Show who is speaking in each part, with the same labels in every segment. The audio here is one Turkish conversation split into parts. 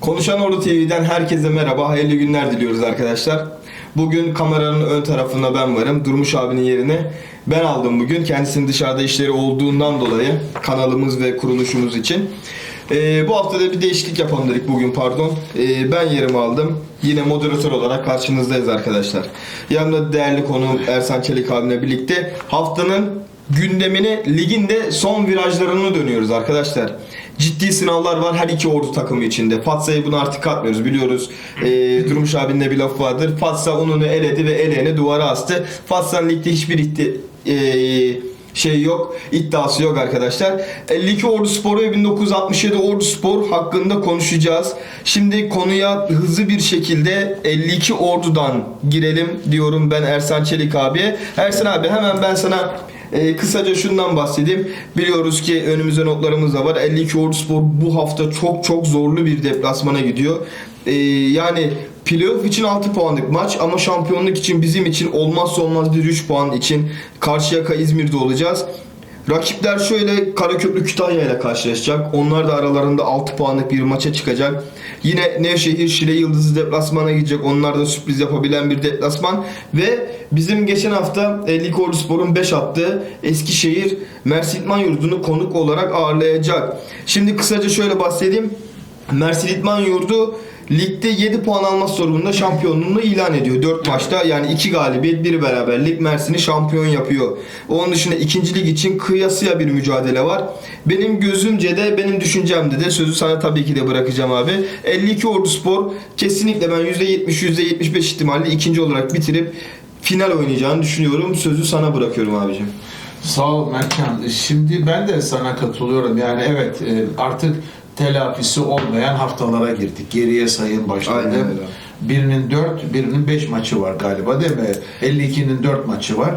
Speaker 1: Konuşan Ordu TV'den herkese merhaba, hayırlı günler diliyoruz arkadaşlar. Bugün kameranın ön tarafında ben varım. Durmuş abinin yerine ben aldım bugün. Kendisinin dışarıda işleri olduğundan dolayı kanalımız ve kuruluşumuz için. Ee, bu hafta da bir değişiklik yapalım dedik bugün pardon. Ee, ben yerimi aldım. Yine moderatör olarak karşınızdayız arkadaşlar. Yanımda değerli konuğum Ersan Çelik abimle birlikte haftanın gündemine ligin de son virajlarını dönüyoruz arkadaşlar. Ciddi sınavlar var her iki ordu takımı içinde. Fatsa'yı bunu artık katmıyoruz biliyoruz. Ee, Durmuş abinin de bir lafı vardır. Fatsa ununu eledi ve eleğini duvara astı. Fatsa'nın ligde hiçbir itti, ee, şey yok. iddiası yok arkadaşlar. 52 Ordu Spor ve 1967 Ordu Spor hakkında konuşacağız. Şimdi konuya hızlı bir şekilde 52 Ordu'dan girelim diyorum ben Ersan Çelik abiye. Ersan abi hemen ben sana ee, kısaca şundan bahsedeyim. Biliyoruz ki önümüzde notlarımız da var. 52 Orduspor bu hafta çok çok zorlu bir deplasmana gidiyor. Ee, yani playoff için 6 puanlık maç ama şampiyonluk için bizim için olmazsa olmaz bir 3 puan için Karşıyaka İzmir'de olacağız. Rakipler şöyle Karaköprü Kütahya ile karşılaşacak. Onlar da aralarında 6 puanlık bir maça çıkacak. Yine Nevşehir Şile Yıldızı deplasmana gidecek. Onlar da sürpriz yapabilen bir deplasman. Ve bizim geçen hafta e, Lig Orduspor'un 5 attığı Eskişehir Mersin Yurdu'nu konuk olarak ağırlayacak. Şimdi kısaca şöyle bahsedeyim. Mersin İdman Yurdu ligde 7 puan alması durumunda şampiyonluğunu ilan ediyor. 4 maçta yani 2 galibiyet, 1 beraberlik Mersin'i şampiyon yapıyor. Onun dışında ikinci lig için kıyasıya bir mücadele var. Benim gözümce de benim düşüncemde de sözü sana tabii ki de bırakacağım abi. 52 Ordu Spor kesinlikle ben %70 %75 ihtimalle ikinci olarak bitirip final oynayacağını düşünüyorum. Sözü sana bırakıyorum abicim.
Speaker 2: Sağ ol Merkan. Şimdi ben de sana katılıyorum. Yani evet e, artık telafisi olmayan haftalara girdik. Geriye sayım başladı.
Speaker 1: Aynen öyle.
Speaker 2: Birinin 4, birinin 5 maçı var galiba değil mi? 52'nin 4 maçı var.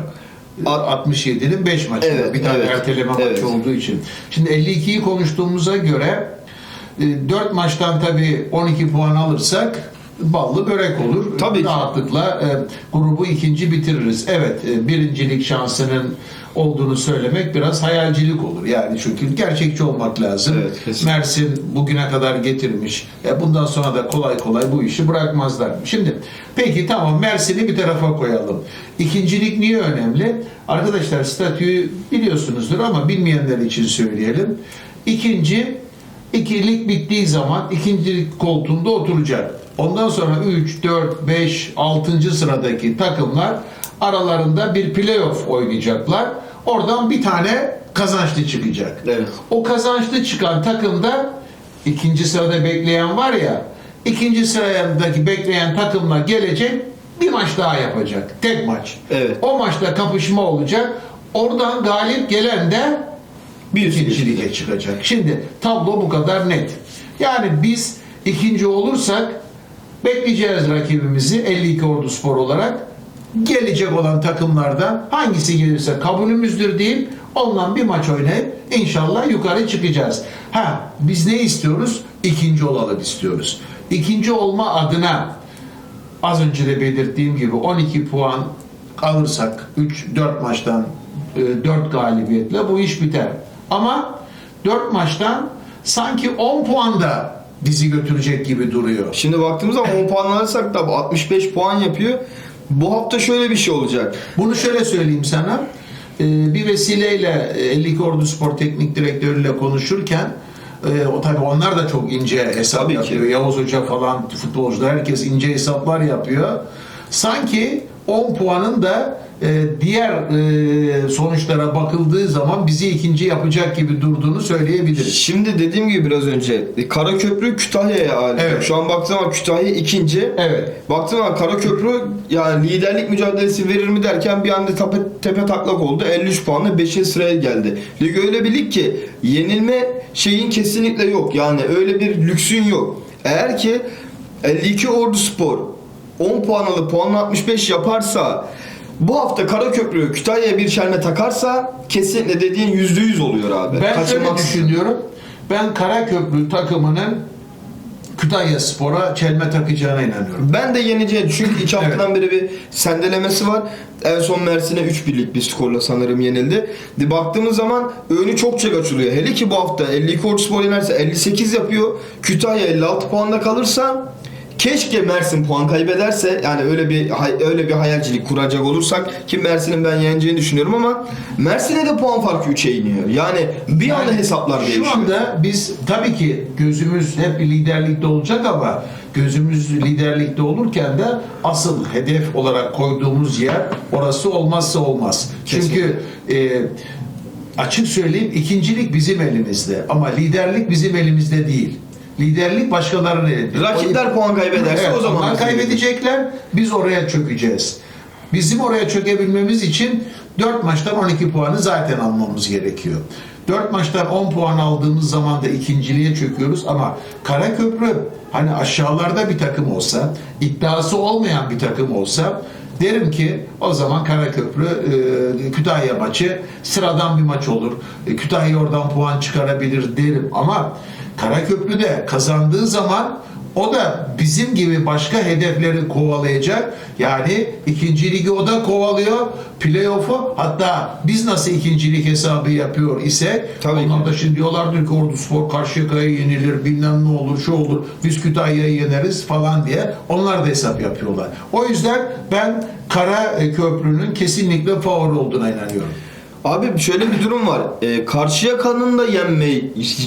Speaker 1: At-
Speaker 2: 67'nin 5 maçı
Speaker 1: Evet,
Speaker 2: var. Bir tane
Speaker 1: evet,
Speaker 2: erteleme
Speaker 1: evet.
Speaker 2: maçı olduğu için. Şimdi 52'yi konuştuğumuza göre 4 maçtan tabii 12 puan alırsak ballı börek olur.
Speaker 1: Tabii ki.
Speaker 2: Rahatlıkla e, grubu ikinci bitiririz. Evet e, birincilik şansının olduğunu söylemek biraz hayalcilik olur. Yani çünkü gerçekçi olmak lazım.
Speaker 1: Evet, kesinlikle.
Speaker 2: Mersin bugüne kadar getirmiş. E, bundan sonra da kolay kolay bu işi bırakmazlar. Şimdi peki tamam Mersin'i bir tarafa koyalım. İkincilik niye önemli? Arkadaşlar statüyü biliyorsunuzdur ama bilmeyenler için söyleyelim. İkinci ikilik bittiği zaman ikincilik koltuğunda oturacak. Ondan sonra 3, 4, 5, 6. sıradaki takımlar aralarında bir playoff oynayacaklar. Oradan bir tane kazançlı çıkacak.
Speaker 1: Evet.
Speaker 2: O kazançlı çıkan takımda ikinci sırada bekleyen var ya ikinci sıradaki bekleyen takımla gelecek bir maç daha yapacak. Tek maç.
Speaker 1: Evet.
Speaker 2: O maçta kapışma olacak. Oradan galip gelen de
Speaker 1: Bir
Speaker 2: ikinci lige çıkacak. Şimdi tablo bu kadar net. Yani biz ikinci olursak bekleyeceğiz rakibimizi 52 Ordu Spor olarak. Gelecek olan takımlardan hangisi gelirse kabulümüzdür deyip ondan bir maç oynayıp inşallah yukarı çıkacağız. Ha biz ne istiyoruz? İkinci olalım istiyoruz. İkinci olma adına az önce de belirttiğim gibi 12 puan alırsak 3-4 maçtan 4 galibiyetle bu iş biter. Ama 4 maçtan sanki 10 puan da bizi götürecek gibi duruyor.
Speaker 1: Şimdi baktığımız zaman 10 puan alırsak da bu 65 puan yapıyor. Bu hafta şöyle bir şey olacak.
Speaker 2: Bunu şöyle söyleyeyim sana. Ee, Bir vesileyle e, 52 Ordu Spor Teknik Direktörü ile konuşurken e, o tabii onlar da çok ince hesap
Speaker 1: Tabii ki.
Speaker 2: yapıyor. Yavuz Hoca falan futbolcular herkes ince hesaplar yapıyor. Sanki 10 puanın da e, diğer e, sonuçlara bakıldığı zaman bizi ikinci yapacak gibi durduğunu söyleyebiliriz.
Speaker 1: Şimdi dediğim gibi biraz önce e, Karaköprü Kütahya'ya ait.
Speaker 2: Evet.
Speaker 1: Şu an baktığım zaman Kütahya ikinci.
Speaker 2: Evet.
Speaker 1: Baktığım zaman Karaköprü yani liderlik mücadelesi verir mi derken bir anda tepe, tepe taklak oldu. 53 puanla 5. sıraya geldi. Lig öyle bir lig ki yenilme şeyin kesinlikle yok. Yani öyle bir lüksün yok. Eğer ki 52 Ordu Spor 10 puan alıp puanla 65 yaparsa bu hafta Karaköprü Kütahya'ya bir çelme takarsa kesinlikle dediğin %100 oluyor abi.
Speaker 2: Ben şöyle
Speaker 1: Kaçırmazsın.
Speaker 2: düşünüyorum. Ben Karaköprü takımının Kütahya Spor'a çelme takacağına inanıyorum.
Speaker 1: Ben de yeneceğini çünkü iki haftadan beri bir sendelemesi var. En son Mersin'e 3 birlik bir skorla sanırım yenildi. De baktığımız zaman önü çok çok açılıyor. Hele ki bu hafta 52 Orduspor yenerse 58 yapıyor. Kütahya 56 puanda kalırsa Keşke Mersin puan kaybederse yani öyle bir öyle bir hayalcilik kuracak olursak ki Mersin'in ben yeneceğini düşünüyorum ama Mersin'e de puan farkı 3'e iniyor. Yani bir anda
Speaker 2: Yani
Speaker 1: hesaplar değişiyor.
Speaker 2: Şu anda biz tabii ki gözümüz hep liderlikte olacak ama gözümüz liderlikte olurken de asıl hedef olarak koyduğumuz yer orası olmazsa olmaz. Çünkü e, açık söyleyeyim ikincilik bizim elimizde ama liderlik bizim elimizde değil. Liderlik başkalarının elinde.
Speaker 1: Rakipler puan kaybederse
Speaker 2: Evet,
Speaker 1: o zaman
Speaker 2: kaybedecekler. Biz oraya çökeceğiz. Bizim oraya çökebilmemiz için 4 maçtan 12 puanı zaten almamız gerekiyor. 4 maçtan 10 puan aldığımız zaman da ikinciliğe çöküyoruz ama Karaköprü hani aşağılarda bir takım olsa, iddiası olmayan bir takım olsa derim ki o zaman Karaköprü e, Kütahya maçı sıradan bir maç olur. E, Kütahya oradan puan çıkarabilir derim ama Karaköprü de kazandığı zaman o da bizim gibi başka hedefleri kovalayacak. Yani ikinci ligi o da kovalıyor. Playoff'u hatta biz nasıl ikincilik hesabı yapıyor ise
Speaker 1: Tabii
Speaker 2: onlar
Speaker 1: ki.
Speaker 2: da şimdi diyorlardır ki Ordu Spor Karşıyaka'ya yenilir bilmem ne olur şu olur biz Kütahya'yı yeneriz falan diye onlar da hesap yapıyorlar. O yüzden ben Kara Köprü'nün kesinlikle favori olduğuna inanıyorum.
Speaker 1: Abi şöyle bir durum var. E, Karşıyaka'nın da yenme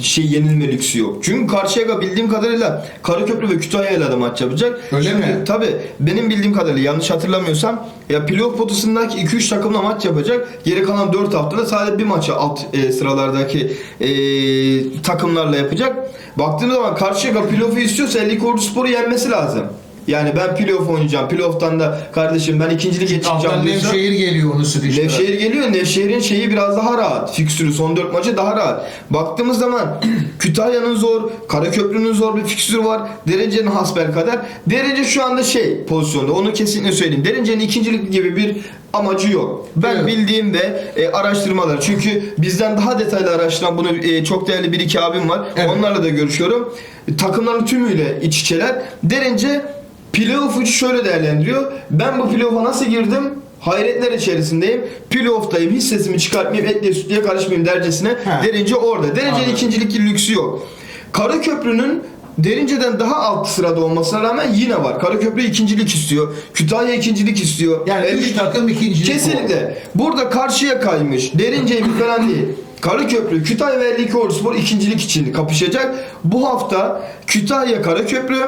Speaker 1: şey yenilme lüksü yok. Çünkü Karşıyaka bildiğim kadarıyla Karaköprü ve Kütahya'yla da maç yapacak.
Speaker 2: Öyle
Speaker 1: Şimdi,
Speaker 2: mi?
Speaker 1: Tabii benim bildiğim kadarıyla yanlış hatırlamıyorsam ya playoff potasındaki 2-3 takımla maç yapacak. Geri kalan 4 haftada sadece bir maçı alt e, sıralardaki e, takımlarla yapacak. Baktığımız zaman Karşıyaka playoff'u istiyorsa 50 Orduspor'u yenmesi lazım. Yani ben playoff oynayacağım. Playoff'tan da kardeşim ben ikinci lige çıkacağım
Speaker 2: Alttan
Speaker 1: diyorsa-
Speaker 2: Nevşehir geliyor onu sıkıştıran.
Speaker 1: Nevşehir geliyor. Nevşehir'in şeyi biraz daha rahat. Fikstürü son 4 maçı daha rahat. Baktığımız zaman Kütahya'nın zor, Karaköprü'nün zor bir fikstürü var. Derecenin hasbel kadar. Derece şu anda şey pozisyonda. Onu kesinlikle söyleyeyim. Derecenin ikincilik gibi bir amacı yok. Ben
Speaker 2: Evet.
Speaker 1: bildiğim ve e, araştırmalar. Çünkü bizden daha detaylı araştıran bunu e, çok değerli bir iki abim var.
Speaker 2: Evet.
Speaker 1: Onlarla da görüşüyorum. E, takımların tümüyle iç içeler. Derece playoff'u şöyle değerlendiriyor. Ben bu playoff'a nasıl girdim? Hayretler içerisindeyim. Playoff'tayım. Hissesimi çıkartmayayım. Etle sütlüye karışmayayım dercesine.
Speaker 2: He.
Speaker 1: Derece orada.
Speaker 2: Anladım.
Speaker 1: ikincilik lüksü yok. Karaköprü'nün Derince'den daha alt sırada olmasına rağmen yine var. Karaköprü ikincilik istiyor. Kütahya ikincilik istiyor.
Speaker 2: Yani
Speaker 1: Elli-
Speaker 2: üç takım ikincilik
Speaker 1: Kesinlikle. Burada karşıya kaymış. Derince'yi falan değil. Karaköprü, Kütahya ve 52 Orduspor ikincilik için kapışacak. Bu hafta Kütahya, Karaköprü,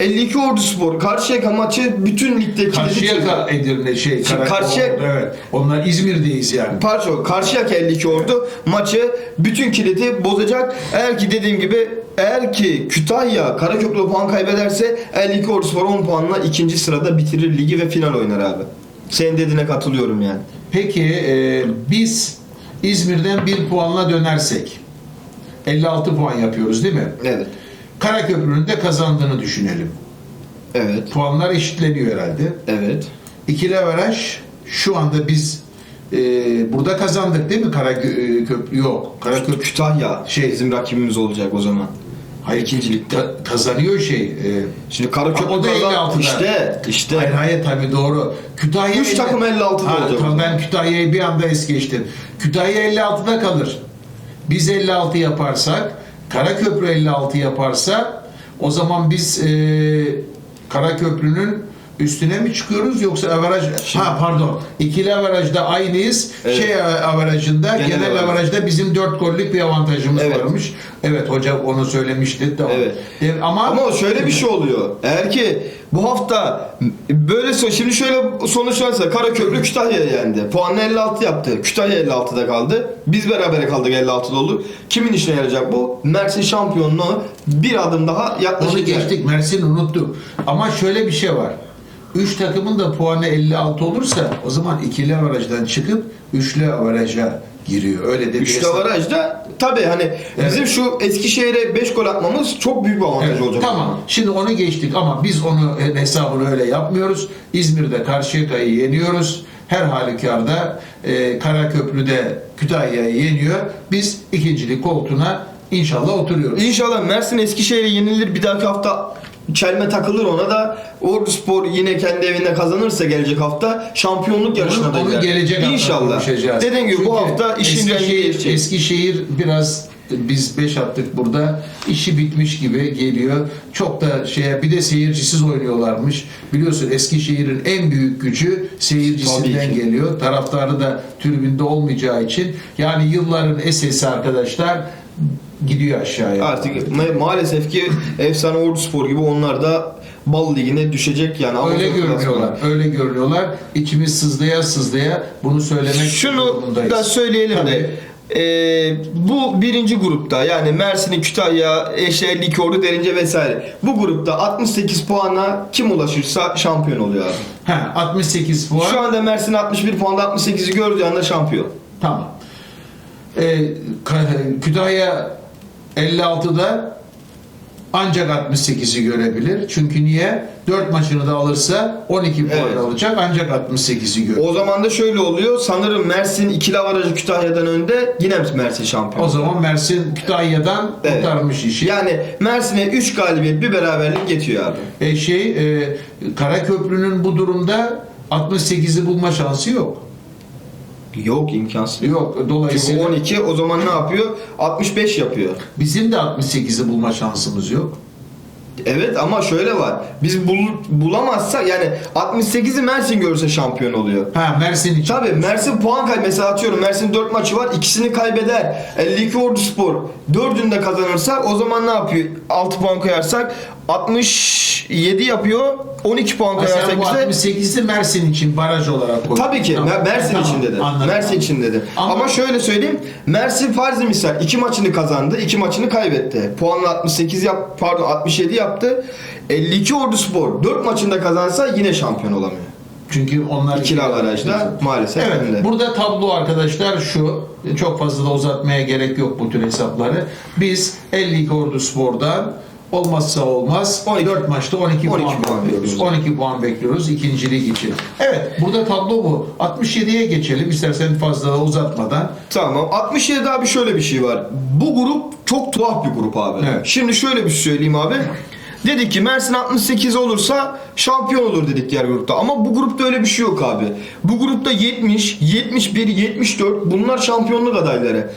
Speaker 1: 52 Orduspor, Karşıyaka maçı bütün ligdeki
Speaker 2: Karşıyaka Edirne şey.
Speaker 1: Şimdi
Speaker 2: Karakol,
Speaker 1: Karşıyak-
Speaker 2: Evet. Onlar İzmir'deyiz yani.
Speaker 1: Pardon, Karşıyaka 52 Ordu maçı bütün kilidi bozacak. Eğer ki dediğim gibi eğer ki Kütahya Karaköprü puan kaybederse 52 Orduspor 10 puanla ikinci sırada bitirir ligi ve final oynar abi. Senin dediğine katılıyorum yani.
Speaker 2: Peki e, biz İzmir'den bir puanla dönersek 56 puan yapıyoruz değil mi?
Speaker 1: Evet.
Speaker 2: Karaköprü'nün de kazandığını düşünelim.
Speaker 1: Evet.
Speaker 2: Puanlar eşitleniyor herhalde.
Speaker 1: Evet.
Speaker 2: İkili averaj şu anda biz e, burada kazandık değil mi Karaköprü? Yok. Karaköprü
Speaker 1: Kütahya
Speaker 2: Şey-
Speaker 1: bizim rakibimiz olacak o zaman.
Speaker 2: Hayır,
Speaker 1: ikincilikte.
Speaker 2: ka- kazanıyor şey. E,
Speaker 1: Şimdi Karaköprü
Speaker 2: O da
Speaker 1: kazan-
Speaker 2: 56'da.
Speaker 1: İşte, işte.
Speaker 2: Hayır hayır tabii doğru. Kütahya
Speaker 1: Üç takım 56'da
Speaker 2: Ha,
Speaker 1: olacak
Speaker 2: tamam, ben Kütahya'yı bir anda es geçtim. Kütahya 56'da kalır. Biz 56 yaparsak, Karaköprü 56 yaparsa o zaman biz e, Karaköprü'nün üstüne mi çıkıyoruz yoksa averaj ha pardon ikili averajda aynıyız
Speaker 1: Evet.
Speaker 2: şey averajında
Speaker 1: Genel
Speaker 2: genel,
Speaker 1: averaj.
Speaker 2: averajda bizim 4 gollük bir avantajımız
Speaker 1: Evet.
Speaker 2: varmış. Evet hocam onu söylemişti tamam.
Speaker 1: Evet.
Speaker 2: Ama
Speaker 1: Ama şöyle bir şey oluyor. Eğer ki bu hafta böyle şimdi şöyle sonuçlarsa Karaköprü Kütahya'ya yendi. Puanını 56 yaptı. Kütahya 56'da kaldı. Biz berabere kaldık 56'da olduk. Kimin işine yarayacak bu? Mersin şampiyonluğu bir adım daha
Speaker 2: Onu
Speaker 1: yaklaşacak.
Speaker 2: geçtik Mersin unuttuk. Ama şöyle bir şey var. 3 takımın da puanı 56 olursa o zaman ikili averajdan çıkıp üçlü averaja giriyor. Öyle de bir
Speaker 1: Üçlü
Speaker 2: hesap.
Speaker 1: avarajda tabii hani bizim şu Eskişehir'e 5 gol atmamız çok büyük bir avantaj
Speaker 2: Evet,
Speaker 1: olacak.
Speaker 2: Tamam. Şimdi onu geçtik ama biz onu hesabını öyle yapmıyoruz. İzmir'de Karşıyaka'yı yeniyoruz. Her halükarda e, Karaköprü'de Kütahya'yı yeniyor. Biz ikincilik koltuğuna İnşallah oturuyoruz.
Speaker 1: İnşallah Mersin Eskişehir'e yenilir. Bir dahaki hafta çelme takılır ona da Orduspor yine kendi evinde kazanırsa gelecek hafta şampiyonluk yarışına da
Speaker 2: Onu gelecek hafta
Speaker 1: İnşallah.
Speaker 2: konuşacağız.
Speaker 1: Dediğim gibi bu
Speaker 2: Çünkü
Speaker 1: hafta işin rengi
Speaker 2: Eskişehir. Eskişehir biraz biz 5 attık burada. işi bitmiş gibi geliyor. Çok da şeye bir de seyircisiz oynuyorlarmış. Biliyorsun Eskişehir'in en büyük gücü seyircisinden geliyor. Taraftarı da tribünde olmayacağı için. Yani yılların esesi arkadaşlar gidiyor aşağıya.
Speaker 1: Artık ma- maalesef ki efsane Orduspor gibi onlar da bal ligine düşecek yani.
Speaker 2: Öyle
Speaker 1: Avrupa
Speaker 2: görünüyorlar. Öyle görünüyorlar. İçimiz sızlaya sızlaya bunu söylemek
Speaker 1: Şunu da söyleyelim de e, bu birinci grupta yani Mersin'i, Kütahya, Eşe, 52 Ordu, Derince vesaire. Bu grupta 68 puana kim ulaşırsa şampiyon oluyor abi.
Speaker 2: Ha, 68 puan.
Speaker 1: Şu anda Mersin 61 puanda 68'i gördüğü anda şampiyon.
Speaker 2: Tamam. Ee, Ka- Kütahya 56'da ancak 68'i görebilir. Çünkü niye? 4 maçını da alırsa 12 puan
Speaker 1: Evet.
Speaker 2: alacak ancak 68'i görür.
Speaker 1: O zaman da şöyle oluyor. Sanırım Mersin ikili avarajı Kütahya'dan önde. Yine Mersin şampiyon.
Speaker 2: O zaman Mersin Kütahya'dan
Speaker 1: Evet.
Speaker 2: kurtarmış işi.
Speaker 1: Yani Mersin'e 3 galibiyet bir beraberlik geçiyor abi.
Speaker 2: E şey e, Karaköprü'nün bu durumda 68'i bulma şansı yok.
Speaker 1: Yok imkansız.
Speaker 2: Yok.
Speaker 1: Çünkü
Speaker 2: Dolayısıyla
Speaker 1: 12 o zaman ne yapıyor? 65 yapıyor.
Speaker 2: bizim de 68'i bulma şansımız yok.
Speaker 1: Evet ama şöyle var. Biz bul, bulamazsak yani 68'i Mersin görse şampiyon oluyor.
Speaker 2: Ha Mersin için.
Speaker 1: Tabii Mersin puan kay mesela atıyorum Mersin 4 maçı var ikisini kaybeder. 52 Ordu Spor 4'ünü de kazanırsa o zaman ne yapıyor? 6 puan koyarsak 67 yapıyor. 12 puan
Speaker 2: Ha, sen
Speaker 1: koyarsak
Speaker 2: bu
Speaker 1: ise
Speaker 2: 68'i Mersin için baraj olarak koy.
Speaker 1: Tabii ki
Speaker 2: Tamam.
Speaker 1: Mer- Mersin
Speaker 2: Tamam,
Speaker 1: için dedi.
Speaker 2: anladım.
Speaker 1: Mersin için dedi.
Speaker 2: Ama-
Speaker 1: Ama, şöyle söyleyeyim. Mersin farz misal iki maçını kazandı, iki maçını kaybetti. Puanla 68 yap pardon 67 yaptı. 52 Ordu Spor 4 maçında kazansa yine şampiyon olamıyor.
Speaker 2: Çünkü onlar
Speaker 1: İkili avarajda maalesef
Speaker 2: Evet,
Speaker 1: önde.
Speaker 2: burada tablo arkadaşlar şu. Çok fazla da uzatmaya gerek yok bu tür hesapları. Biz 52 Ordu Spor'dan olmazsa olmaz
Speaker 1: 12.
Speaker 2: 4 maçta 12,
Speaker 1: 12
Speaker 2: puan,
Speaker 1: puan
Speaker 2: bekliyoruz.
Speaker 1: bekliyoruz.
Speaker 2: 12 puan bekliyoruz ikincilik için. Evet, burada tablo bu. 67'ye geçelim istersen fazla da uzatmadan.
Speaker 1: Tamam. 67'de abi şöyle bir şey var. Bu grup çok tuhaf bir grup abi.
Speaker 2: Evet.
Speaker 1: Şimdi şöyle bir şey söyleyeyim abi. Dedik ki Mersin 68 olursa şampiyon olur dedik diğer grupta. Ama bu grupta öyle bir şey yok abi. Bu grupta 70, 71, 74 bunlar şampiyonluk adayları.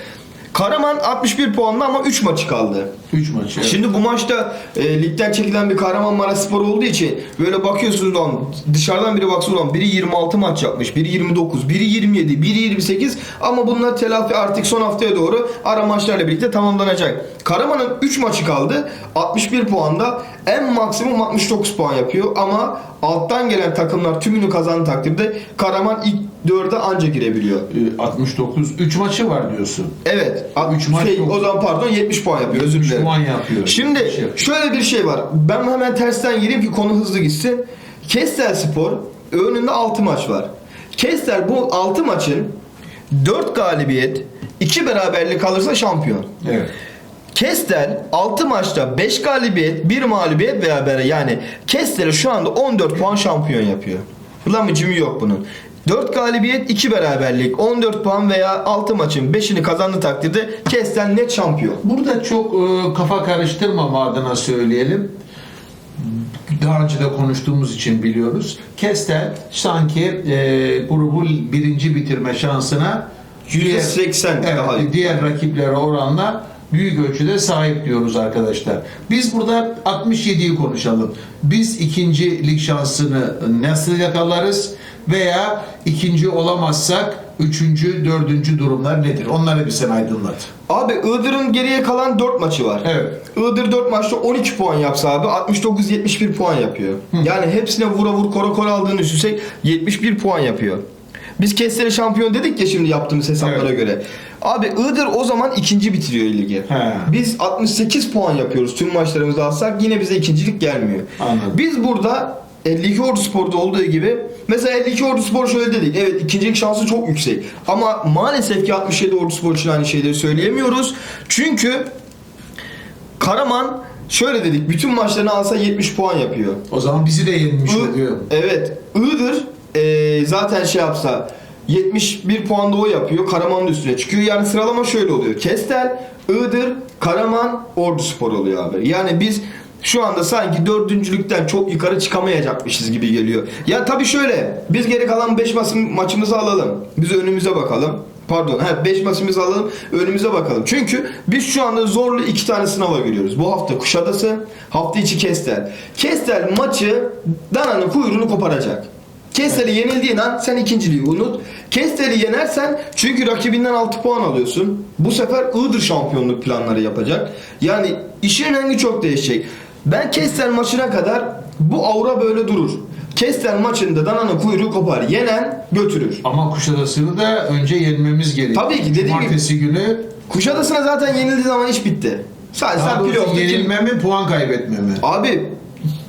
Speaker 1: Karaman 61 puanlı ama 3 maçı kaldı.
Speaker 2: 3 maç. evet.
Speaker 1: Şimdi bu maçta e, ligden çekilen bir Kahramanmaraş Spor olduğu için böyle bakıyorsunuz lan dışarıdan biri baksın lan biri 26 maç yapmış, biri 29, biri 27, biri 28 ama bunlar telafi artık son haftaya doğru ara maçlarla birlikte tamamlanacak. Karaman'ın 3 maçı kaldı. 61 puanda en maksimum 69 puan yapıyor ama alttan gelen takımlar tümünü kazandığı takdirde Karaman ilk 4'e anca girebiliyor.
Speaker 2: Ee, 69 3 maçı var diyorsun.
Speaker 1: Evet.
Speaker 2: Üç maç
Speaker 1: şey,
Speaker 2: yok.
Speaker 1: o zaman pardon 70 puan yapıyor. Özür
Speaker 2: 3
Speaker 1: dilerim.
Speaker 2: Puan yapıyor.
Speaker 1: Şimdi
Speaker 2: Bir şey
Speaker 1: şöyle bir şey var. Ben hemen tersten gireyim ki konu hızlı gitsin. Kestel Spor önünde 6 maç var. Kestel bu 6 maçın 4 galibiyet, 2 beraberlik alırsa şampiyon.
Speaker 2: Evet.
Speaker 1: Kestel 6 maçta 5 galibiyet, 1 mağlubiyet beraber yani Kestel'e şu anda 14 puan şampiyon yapıyor. Lamıcımı yok bunun. 4 galibiyet, 2 beraberlik, 14 puan veya 6 maçın 5'ini kazandığı takdirde Kestel net şampiyon.
Speaker 2: Burada çok e, kafa karıştırmama adına söyleyelim. Daha önce de konuştuğumuz için biliyoruz. Kestel sanki e, grubu birinci bitirme şansına diğer-
Speaker 1: %80
Speaker 2: evet,
Speaker 1: daha iyi.
Speaker 2: diğer rakiplere oranla büyük ölçüde sahip diyoruz arkadaşlar. Biz burada 67'yi konuşalım. Biz ikinci lig şansını nasıl yakalarız veya ikinci olamazsak üçüncü, dördüncü durumlar nedir? Onları bir sen aydınlat.
Speaker 1: Abi Iğdır'ın geriye kalan 4 maçı var.
Speaker 2: Evet.
Speaker 1: Iğdır 4 maçta 12 puan yapsa abi 69-71 puan yapıyor. Yani hepsine vura vur kora kora aldığını düşünsek 71 puan yapıyor. Biz Kestel'e şampiyon dedik ya şimdi yaptığımız hesaplara
Speaker 2: Evet.
Speaker 1: göre. Abi Iğdır o zaman ikinci bitiriyor ligi.
Speaker 2: He.
Speaker 1: Biz 68 puan yapıyoruz tüm maçlarımızı alsak yine bize ikincilik gelmiyor.
Speaker 2: Anladım.
Speaker 1: Biz burada 52 Ordu Spor'da olduğu gibi mesela 52 Ordu Spor şöyle dedik. Evet ikincilik şansı çok yüksek. Ama maalesef ki 67 Ordu Spor için aynı şeyleri söyleyemiyoruz. Çünkü Karaman şöyle dedik. Bütün maçlarını alsa 70 puan yapıyor.
Speaker 2: O zaman bizi de yenmiş
Speaker 1: I-
Speaker 2: oluyor.
Speaker 1: Evet. Iğdır e, zaten şey yapsa 71 puan da o yapıyor. Karaman'ın üstüne çıkıyor. Yani sıralama şöyle oluyor. Kestel, Iğdır, Karaman Ordu Spor oluyor abi. Yani biz şu anda sanki dördüncülükten çok yukarı çıkamayacakmışız gibi geliyor. Ya tabii şöyle biz geri kalan 5 maçımızı alalım. Biz önümüze bakalım. Pardon, 5 maçımızı alalım, önümüze bakalım. Çünkü biz şu anda zorlu iki tane sınava giriyoruz. Bu hafta Kuşadası, hafta içi Kestel. Kestel maçı dananın kuyruğunu koparacak. Kestel'i yenildiğin an sen ikinciliği unut. Kestel'i yenersen çünkü rakibinden 6 puan alıyorsun. Bu sefer Iğdır şampiyonluk planları yapacak. Yani işin rengi çok değişecek. Ben Kestel maçına kadar bu aura böyle durur. Kestel maçında dananın kuyruğu kopar. Yenen götürür.
Speaker 2: Ama Kuşadası'nı da önce yenmemiz gerekiyor.
Speaker 1: Tabii ki, dediğim
Speaker 2: Cumartesi günü
Speaker 1: Kuşadası'na zaten yenildiği zaman iş bitti. Sadece
Speaker 2: daha
Speaker 1: sen
Speaker 2: yenilme mi puan kaybetme mi?
Speaker 1: Abi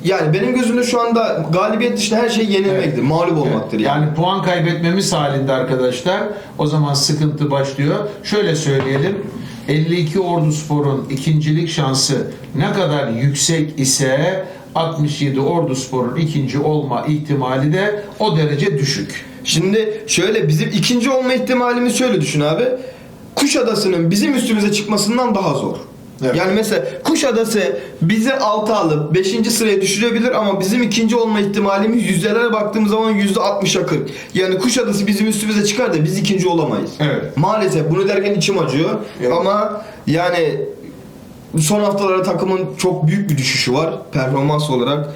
Speaker 1: yani benim gözümde şu anda galibiyet dışında her şey yenilmektir. Mağlup olmaktır yani.
Speaker 2: Yani puan kaybetmemiz halinde arkadaşlar o zaman sıkıntı başlıyor. Şöyle söyleyelim. 52 Ordu Spor'un ikincilik şansı ne kadar yüksek ise 67 Ordu Spor'un ikinci olma ihtimali de o derece düşük.
Speaker 1: Şimdi şöyle bizim ikinci olma ihtimalimiz şöyle düşün abi. Kuşadası'nın bizim üstümüze çıkmasından daha zor.
Speaker 2: Evet.
Speaker 1: Yani mesela Kuşadası bizi 6 alıp 5. sıraya düşürebilir ama bizim ikinci olma ihtimalimiz yüzdelere baktığımız zaman %60'a 40. Yani Kuşadası bizim üstümüze çıkar da biz ikinci olamayız.
Speaker 2: Evet.
Speaker 1: Maalesef bunu derken içim acıyor
Speaker 2: Evet.
Speaker 1: ama yani son haftalarda takımın çok büyük bir düşüşü var performans olarak.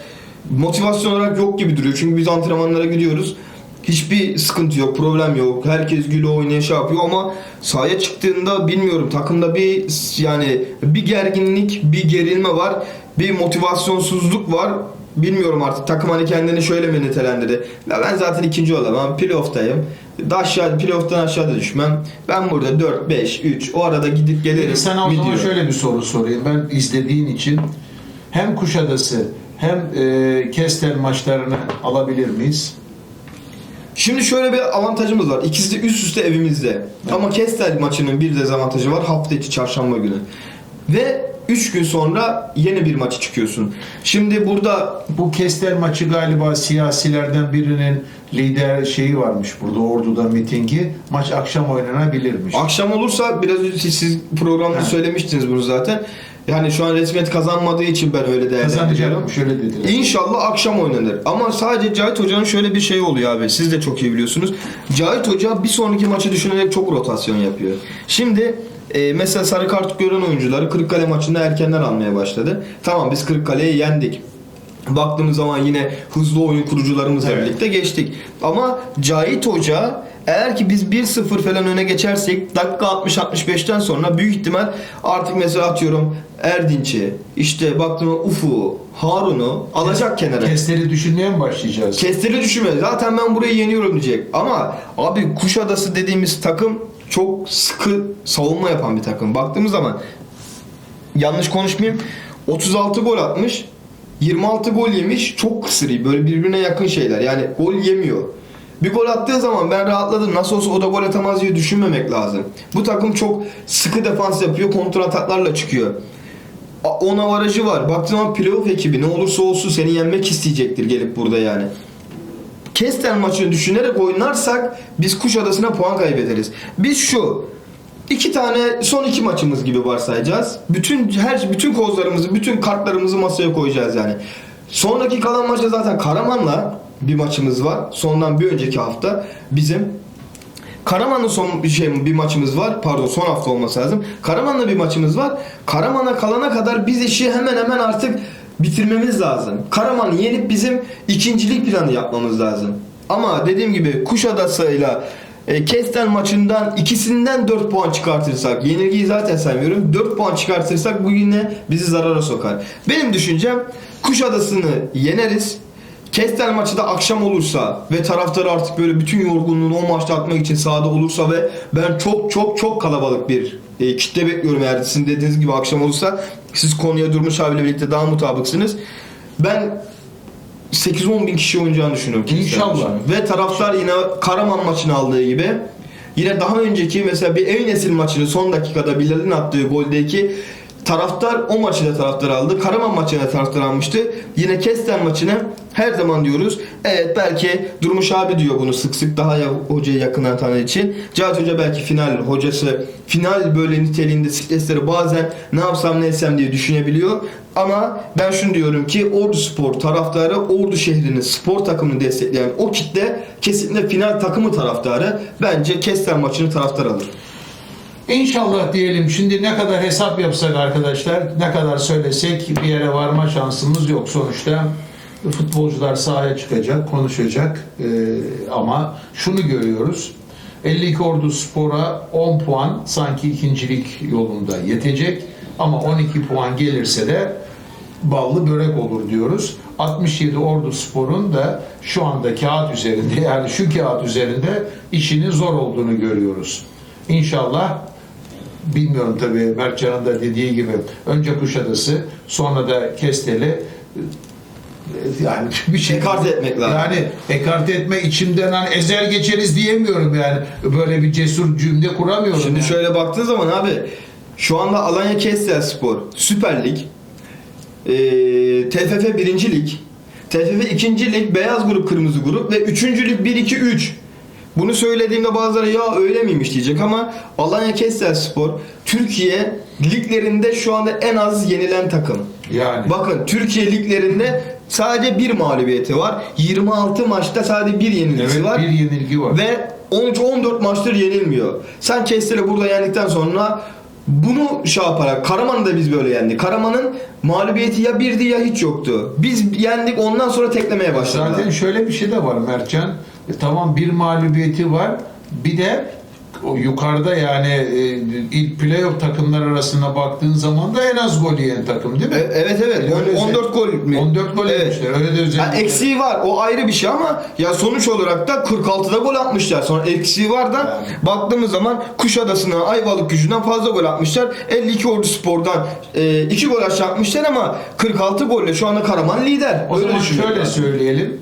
Speaker 1: Motivasyon olarak yok gibi duruyor. Çünkü biz antrenmanlara gidiyoruz. Hiçbir sıkıntı yok, problem yok. Herkes gülüyor, oynuyor, şey yapıyor ama sahaya çıktığında bilmiyorum takımda bir yani bir gerginlik, bir gerilme var. Bir motivasyonsuzluk var. Bilmiyorum artık takım hani kendini şöyle mi nitelendirdi. Ya ben zaten ikinci olamam. Playoff'tayım. Da aşağı, playoff'tan aşağıda düşmem. Ben burada 4, 5, 3 o arada gidip gelirim.
Speaker 2: Sana o zaman şöyle bir soru sorayım. Ben izlediğin için hem Kuşadası hem e, Kestel maçlarını alabilir miyiz?
Speaker 1: Şimdi şöyle bir avantajımız var. İkisi de üst üste evimizde. Ama Kestel maçının bir dezavantajı var. Hafta içi çarşamba günü. Ve 3 gün sonra yeni bir maçı çıkıyorsun. Şimdi burada
Speaker 2: Bu Kestel maçı galiba siyasilerden birinin lider şeyi varmış burada Ordu'da mitingi. Maç akşam oynanabilirmiş.
Speaker 1: akşam olursa biraz önce siz programda
Speaker 2: Ha.
Speaker 1: söylemiştiniz bunu zaten. Yani şu an resmiyet kazanmadığı için ben öyle değerlendiriyorum.
Speaker 2: Şöyle dediler.
Speaker 1: İnşallah akşam oynanır. Ama sadece Cahit Hoca'nın şöyle bir şey oluyor abi. Siz de çok iyi biliyorsunuz. Cahit Hoca bir sonraki maçı düşünerek çok rotasyon yapıyor. Şimdi e, mesela sarı kart gören oyuncuları Kırıkkale maçında erkenden almaya başladı. Tamam biz Kırıkkale'yi yendik. Baktığımız zaman yine hızlı oyun kurucularımızla
Speaker 2: Evet.
Speaker 1: birlikte geçtik. Ama Cahit Hoca eğer ki biz 1-0 falan öne geçersek dakika 60-65'ten sonra büyük ihtimal artık mesela atıyorum Erdinç'i, işte baktığımda Ufu, Harun'u alacak kenara.
Speaker 2: Kestel'i düşünmeye mi başlayacağız?
Speaker 1: Kestiri düşünme. Zaten ben burayı yeniyorum diyecek. Ama abi Kuşadası dediğimiz takım çok sıkı savunma yapan bir takım. Baktığımız zaman yanlış konuşmayayım. 36 gol atmış. 26 gol yemiş. Çok kısır. Böyle birbirine yakın şeyler. Yani gol yemiyor. Bir gol attığı zaman ben rahatladım. Nasıl olsa o da gol atamaz diye düşünmemek lazım. Bu takım çok sıkı defans yapıyor. Kontra ataklarla çıkıyor. 10 avarajı var. Baktığın zaman playoff ekibi ne olursa olsun seni yenmek isteyecektir gelip burada yani. Kestel maçını düşünerek oynarsak biz Kuşadası'na puan kaybederiz. Biz şu iki tane son iki maçımız gibi varsayacağız. Bütün her bütün kozlarımızı, bütün kartlarımızı masaya koyacağız yani. Sonraki kalan maçta zaten Karaman'la bir maçımız var. Sondan bir önceki hafta bizim Karaman'la son bir şey bir maçımız var. Pardon son hafta olması lazım. Karaman'la bir maçımız var. Karaman'a kalana kadar biz işi hemen hemen artık bitirmemiz lazım. Karaman'ı yenip bizim ikincilik planı yapmamız lazım. Ama dediğim gibi Kuşadası'yla e, Kestel maçından ikisinden 4 puan çıkartırsak, yenilgiyi zaten saymıyorum. 4 puan çıkartırsak bu yine bizi zarara sokar. Benim düşüncem Kuşadası'nı yeneriz. Kestel maçı da akşam olursa ve taraftar artık böyle bütün yorgunluğunu o maçta atmak için sahada olursa ve ben çok çok çok kalabalık bir e, kitle bekliyorum eğer sizin dediğiniz gibi akşam olursa siz konuya Durmuş abiyle birlikte daha mutabıksınız. Ben 8-10 bin kişi oynayacağını düşünüyorum.
Speaker 2: İnşallah.
Speaker 1: Ve taraftar yine Karaman maçını aldığı gibi yine daha önceki mesela bir Ev Nesil maçını son dakikada Bilal'in attığı goldeki Taraftar o maçı da taraftar aldı. Karaman maçına da taraftar almıştı. Yine Kesten maçına her zaman diyoruz. Evet belki Durmuş abi diyor bunu sık sık daha ya hocayı yakından tanıdığı için. Cahit Hoca belki final hocası final böyle niteliğinde stresleri bazen ne yapsam ne etsem diye düşünebiliyor. Ama ben şunu diyorum ki Ordu Spor taraftarı Ordu şehrinin spor takımını destekleyen o kitle kesinlikle final takımı taraftarı bence Kesten maçını taraftar alır.
Speaker 2: İnşallah diyelim şimdi ne kadar hesap yapsak arkadaşlar, ne kadar söylesek bir yere varma şansımız yok. Sonuçta futbolcular sahaya çıkacak, konuşacak Ee, ama şunu görüyoruz. 52 Ordu Spor'a 10 puan sanki ikincilik yolunda yetecek ama 12 puan gelirse de ballı börek olur diyoruz. 67 Ordu Spor'un da şu anda kağıt üzerinde yani şu kağıt üzerinde işinin zor olduğunu görüyoruz. İnşallah bilmiyorum tabii Mertcan'ın da dediği gibi önce Kuşadası sonra da Kesteli e, yani bir şey
Speaker 1: Ekarte etmek lazım.
Speaker 2: Yani ekarte etme içimden hani ezer geçeriz diyemiyorum yani böyle bir cesur cümle kuramıyorum.
Speaker 1: Şimdi
Speaker 2: yani.
Speaker 1: şöyle baktığın zaman abi şu anda Alanya Kestel Spor Süper Lig eee TFF 1. Lig TFF 2. Lig Beyaz Grup Kırmızı Grup ve 3. Lig 1 2 3 bunu söylediğimde bazıları ya öyle miymiş diyecek ama Alanya Kestel Spor Türkiye liglerinde şu anda en az yenilen takım.
Speaker 2: yani
Speaker 1: Bakın Türkiye liglerinde sadece bir mağlubiyeti var. 26 maçta sadece bir yenilgisi
Speaker 2: evet,
Speaker 1: var.
Speaker 2: bir yenilgi var.
Speaker 1: Ve 13-14 maçtır yenilmiyor. Sen Kestel'i burada yendikten sonra bunu şey yaparak Karaman'ı da biz böyle yendik. Karaman'ın mağlubiyeti ya birdi ya hiç yoktu. Biz yendik ondan sonra teklemeye başladılar.
Speaker 2: Zaten şöyle bir şey de var Mertcan. E, tamam bir mağlubiyeti var. Bir de o yukarıda yani e, ilk playoff takımlar arasına baktığın zaman da en az gol yiyen takım değil mi?
Speaker 1: E- evet evet.
Speaker 2: Yani öyle
Speaker 1: 14 gol mü?
Speaker 2: 14 gol
Speaker 1: Evet.
Speaker 2: yemişler. Öyle de özellikle.
Speaker 1: eksiği var. O ayrı bir şey ama ya sonuç olarak da 46'da gol atmışlar. Sonra eksiği var da
Speaker 2: Yani.
Speaker 1: baktığımız zaman Kuşadası'na Ayvalık gücünden fazla gol atmışlar. 52 Ordu Spor'dan 2 gol aşağı atmışlar ama 46 golle şu anda Karaman lider.
Speaker 2: O
Speaker 1: Öyle
Speaker 2: zaman şöyle
Speaker 1: lazım.
Speaker 2: söyleyelim.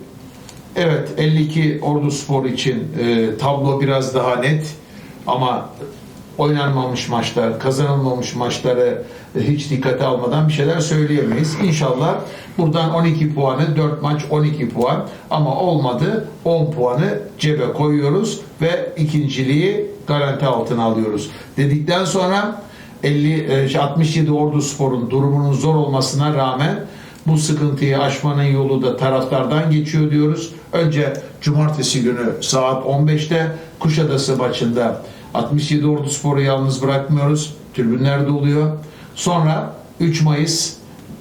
Speaker 2: Evet 52 Ordu Spor için e, tablo biraz daha net ama oynanmamış maçlar, kazanılmamış maçları e, hiç dikkate almadan bir şeyler söyleyemeyiz. İnşallah buradan 12 puanı 4 maç 12 puan ama olmadı 10 puanı cebe koyuyoruz ve ikinciliği garanti altına alıyoruz. Dedikten sonra 50 e, 67 Ordu Spor'un durumunun zor olmasına rağmen bu sıkıntıyı aşmanın yolu da taraftardan geçiyor diyoruz. Önce cumartesi günü saat 15'te Kuşadası maçında 67 Ordu Spor'u yalnız bırakmıyoruz. Tribünlerde oluyor. Sonra 3 Mayıs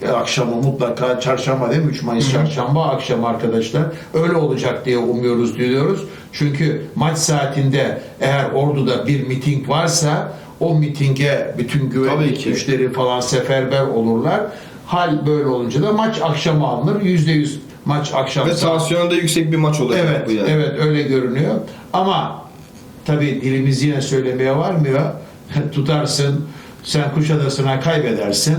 Speaker 2: e, akşamı mutlaka çarşamba değil mi? 3 Mayıs çarşamba akşam arkadaşlar. Öyle olacak diye umuyoruz diyoruz. Çünkü maç saatinde eğer orduda bir miting varsa o mitinge bütün güvenlik güçleri falan seferber olurlar. Hal böyle olunca da maç akşama alınır. %100 maç akşam
Speaker 1: Ve tansiyonu da yüksek bir maç olacak
Speaker 2: Evet,
Speaker 1: bu yani.
Speaker 2: evet öyle görünüyor. Ama tabii dilimiz yine söylemeye varmıyor. Tutarsın, sen Kuşadası'na kaybedersin.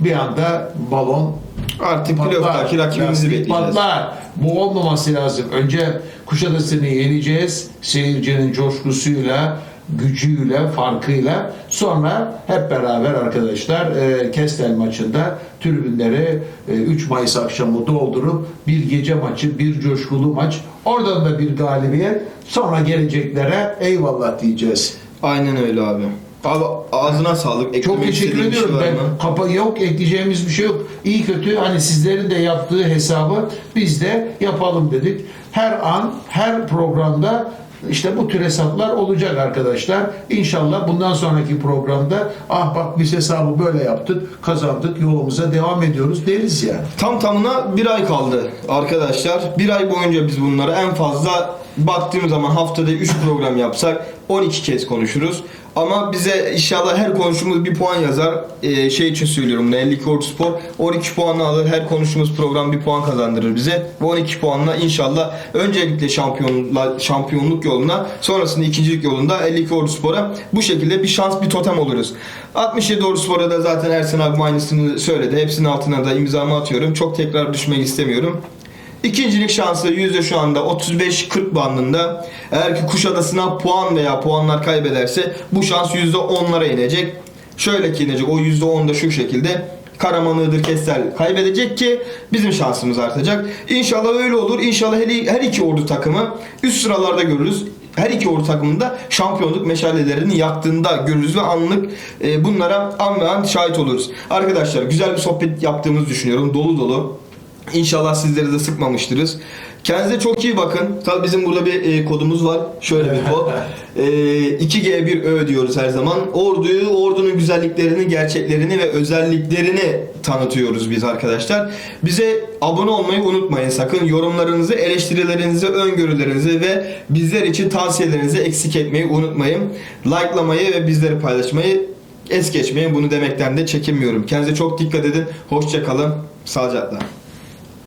Speaker 2: Bir anda balon
Speaker 1: Artık playoff'taki rakibimizi bekleyeceğiz.
Speaker 2: patlar. Bu olmaması lazım. Önce Kuşadası'nı yeneceğiz. Seyircinin coşkusuyla, gücüyle, farkıyla. Sonra hep beraber arkadaşlar e, Kestel maçında tribünleri e, 3 Mayıs akşamı doldurup bir gece maçı, bir coşkulu maç. Oradan da bir galibiyet. Sonra geleceklere eyvallah diyeceğiz.
Speaker 1: Aynen öyle abi. Abi ağzına sağlık.
Speaker 2: Çok
Speaker 1: Eklemek
Speaker 2: teşekkür
Speaker 1: istediğin bir şey
Speaker 2: ediyorum.
Speaker 1: var
Speaker 2: ben
Speaker 1: mı?
Speaker 2: kapa yok ekleyeceğimiz bir şey yok. İyi kötü hani sizlerin de yaptığı hesabı biz de yapalım dedik. Her an her programda işte bu tür hesaplar olacak arkadaşlar. İnşallah bundan sonraki programda ah bak biz hesabı böyle yaptık, kazandık, yolumuza devam ediyoruz deriz yani.
Speaker 1: Tam tamına bir ay kaldı arkadaşlar. Bir ay boyunca biz bunları en fazla baktığım zaman haftada 3 program yapsak 12 kez konuşuruz. Ama bize inşallah her konuştuğumuz bir puan yazar. Ee, şey için söylüyorum bunu 52 Ordu Spor 12 puanla alır. Her konuştuğumuz program bir puan kazandırır bize. Bu 12 puanla inşallah öncelikle şampiyonla, şampiyonluk yoluna sonrasında ikincilik yolunda 52 Ordu Spor'a bu şekilde bir şans bir totem oluruz. 67 Ordu Spor'a da zaten Ersin abi aynısını söyledi. Hepsinin altına da imzamı atıyorum. Çok tekrar düşmek istemiyorum. İkincilik şansı yüzde şu anda 35-40 bandında. Eğer ki Kuşadası'na puan veya puanlar kaybederse bu şans yüzde onlara inecek. şöyle ki inecek o %10 da şu şekilde Karaman Iğdır Kestel kaybedecek ki bizim şansımız artacak. İnşallah öyle olur. İnşallah her, her iki ordu takımı üst sıralarda görürüz. Her iki ordu takımında şampiyonluk meşalelerini yaktığında görürüz ve anlık e, bunlara an ve an şahit oluruz. Arkadaşlar güzel bir sohbet yaptığımızı düşünüyorum. Dolu dolu. İnşallah sizleri de sıkmamıştırız. Kendinize çok iyi bakın. Tabii bizim burada bir e, kodumuz var. Şöyle bir kod. E, 2G1Ö diyoruz her zaman. Orduyu, ordunun güzelliklerini, gerçeklerini ve özelliklerini tanıtıyoruz biz arkadaşlar. Bize abone olmayı unutmayın sakın. Yorumlarınızı, eleştirilerinizi, öngörülerinizi ve bizler için tavsiyelerinizi eksik etmeyi unutmayın. Likelamayı ve bizleri paylaşmayı es geçmeyin. Bunu demekten de çekinmiyorum. Kendinize çok dikkat edin. Hoşça kalın. Sağlıcakla.